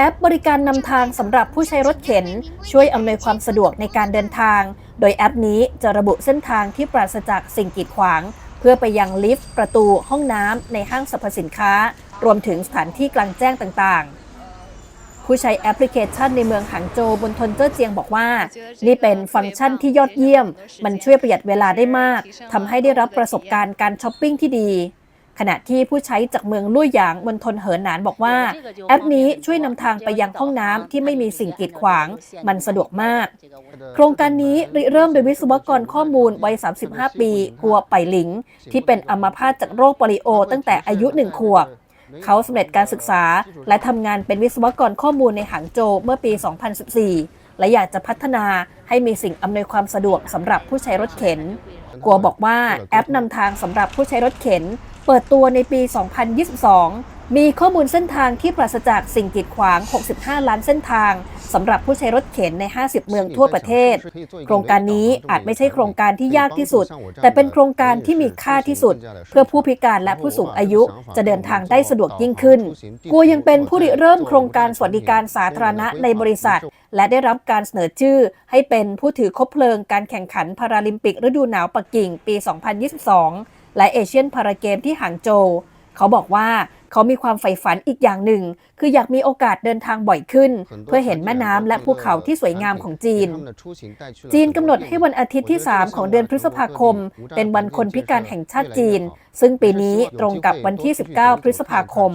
แอปบริการนำทางสำหรับผู้ใช้รถเข็น ช่วยอำนวยความสะดวกในการเดินทาง โดยแอปนี้จะระบุเส้นทางที่ปราศจากสิ่งกีดขวาง เพื่อไปยังลิฟต์ ประตู ห้องน้ำในห้างสรรพสินค้า รวมถึงสถานที่กลางแจ้งต่างๆ ผู้ใช้แอปพลิเคชันในเมืองหางโจวบนทนเจ้อเจียงบอกว่า นี่เป็นฟังก์ชันที่ยอดเยี่ยม มันช่วยประหยัดเวลาได้มากทำให้ได้รับประสบการณ์การช้อปปิ้งที่ดี ขณะที่ผู้ใช้จากเมืองลุ่ยหยางมณฑลเหอหนานบอกว่า แอปนี้ช่วยนำทางไปยังห้องน้ำที่ไม่มีสิ่งกีดขวาง มันสะดวกมาก โครงการนี้ริเริ่มโดยวิศวกรข้อมูลวัย 35 ปีกัวไปหลิง ที่เป็นอัมพาตจากโรคปลิโอ ตั้งแต่อายุหนึ่งขวบเขาสำเร็จการศึกษาและทำงานเป็นวิศวกรข้อมูลในหางโจวเมื่อปี 2014 และอยากจะพัฒนาให้มีสิ่งอำนวยความสะดวกสำหรับผู้ใช้รถเข็น กัวบอกว่าแอปนำทางสำหรับผู้ใช้รถเข็น เปิดตัวในปี 2022 มีข้อมูลเส้นทางที่ปราศจากสิ่งกีดขวาง 65 ล้านเส้นทางสำหรับผู้ใช้รถเข็นใน 50 เมืองทั่วประเทศ โครงการนี้อาจไม่ใช่โครงการที่ยากที่สุด แต่เป็นโครงการที่มีค่าที่สุด เพื่อผู้พิการและผู้สูงอายุจะเดินทางได้สะดวกยิ่งขึ้น กัวยังเป็นผู้ริเริ่มโครงการสวัสดิการสาธารณะในบริษัท และได้รับการเสนอชื่อ ให้เป็นผู้ถือคบเพลิงการแข่งขันพาราลิมปิกฤดูหนาวปักกิ่งปี 2022 และเอเชียนพาราเกมที่หางโจวเขาบอกว่าเขามีความใฝ่ฝันอีกอย่างหนึ่ง คืออยากมีโอกาสเดินทางบ่อยขึ้น เพื่อเห็นแม่น้ำและภูเขาที่สวยงามของจีน จีนกำหนดให้วันอาทิตย์ที่ 3 ของเดือนพฤษภาคม เป็นวันคนพิการแห่งชาติจีน ซึ่งปีนี้ตรงกับวันที่ 19 พฤษภาคม